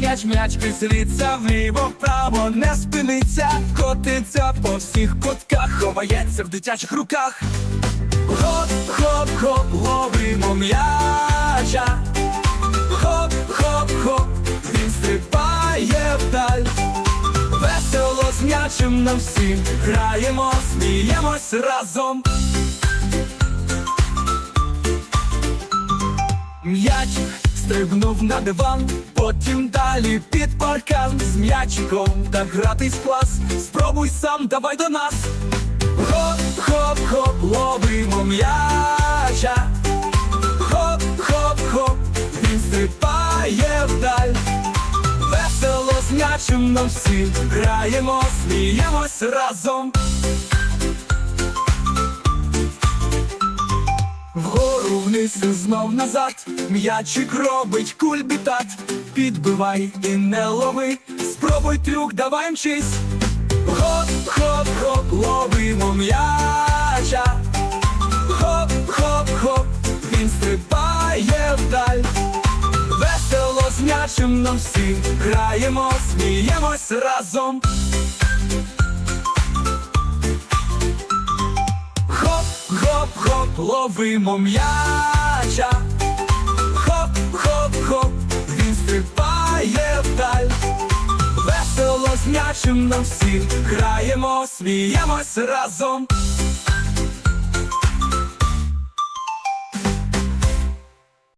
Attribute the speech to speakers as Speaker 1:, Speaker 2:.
Speaker 1: м'яч, м'яч кризліться, вліво, вправо не спиниться, котиться по всіх кутках, ховається в дитячих руках. Хоп, хоп, хоп, ловимо м'яча. Хоп, хоп, хоп, він стрибає вдаль. Весело з м'ячем нам всім граємо, сміємось разом. Стрибнув на диван, потім далі під паркан з м'ячиком та гратись в клас. Спробуй сам, давай до нас. Хоп, хоп, хоп, ловимо м'яча. Хоп, хоп, хоп, він стрибає вдаль. Весело з м'ячем нам всім граємо, сміємось разом. Вгору знов назад, м'ячик робить кульбітат, підбивай і не лови, спробуй трюк, давай мчись. Хоп, хоп, хоп, ловимо м'яча. Хоп, хоп, хоп, він стрибає вдаль. Весело з м'ячем нам всі граємо, сміємось разом. Ловимо м'яча. Хоп, хоп, хоп, він стрибає вдаль. Весело з м'ячем нам всіх, граємо, сміємось разом.